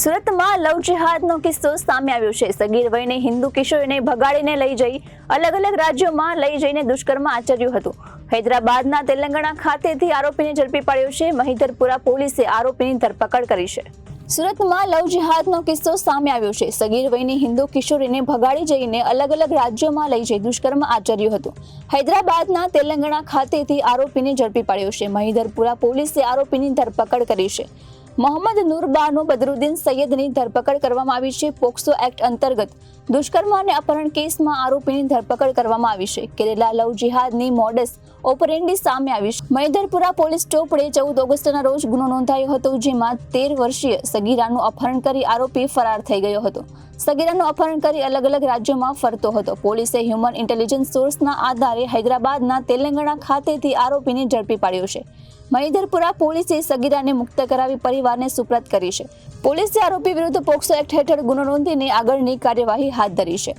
સુરતમાં લવ જિહાદનો કિસ્સો સામે આવ્યો છે. સગીર વયને હિન્દુ કિશોરીને ભગાડીને લઈ જઈ અલગ અલગ રાજ્યોમાં લઈ જઈને દુષ્કર્મ આચર્યું હતું. હૈદરાબાદના તેલંગાણા ખાતેથી આરોપીને ઝડપી પાડ્યો છે. મહિધરપુરા પોલીસે આરોપીની ધરપકડ કરી છે. સુરતમાં લવ જિહાદનો કિસ્સો સામે આવ્યો છે. સગીર વયની હિન્દુ કિશોરીને ભગાડી જઈને અલગ અલગ રાજ્યોમાં લઈ જઈ દુષ્કર્મ આચર્યું હતું. હૈદરાબાદના તેલંગાણા ખાતેથી આરોપીને ઝડપી પાડ્યો છે. મહિધરપુરા પોલીસે આરોપીની ધરપકડ કરી છે. મોહમ્મદ નૂરબાનો બદરુદ્દીન સૈયદની ધરપકડ કરવામાં આવી છે પોક્સો એક્ટ અંતર્ગત. દુષ્કર્મ અને અપહરણ કેસમાં આરોપીની ધરપકડ કરવામાં આવી છે. કેરેલા લવ જિહાદની મોડસ ઓપરેન્ડી સામે આવી છે. મહિધરપુરા પોલીસ ચોપડે ચૌદ ઓગસ્ટના રોજ ગુનો નોંધાયો હતો, જેમાં તેર વર્ષીય સગીરાનું અપહરણ કરી આરોપી ફરાર થઈ ગયો હતો. સગીરાનું અપહરણ કરી અલગ અલગ રાજ્યોમાં ફરતો હતો. પોલીસે હ્યુમન ઇન્ટેલિજન્સ સોર્સના આધારે હૈદરાબાદના તેલંગાણા ખાતેથી આરોપીને ઝડપી પાડ્યો છે. મહિધરપુરા પોલીસે સગીરાને મુક્ત કરાવી પરિવારને સુપ્રત કરી છે. પોલીસે આરોપી વિરુદ્ધ પોક્સો એક્ટ હેઠળ ગુનો નોંધીને આગળની કાર્યવાહી હાથ ધરી છે.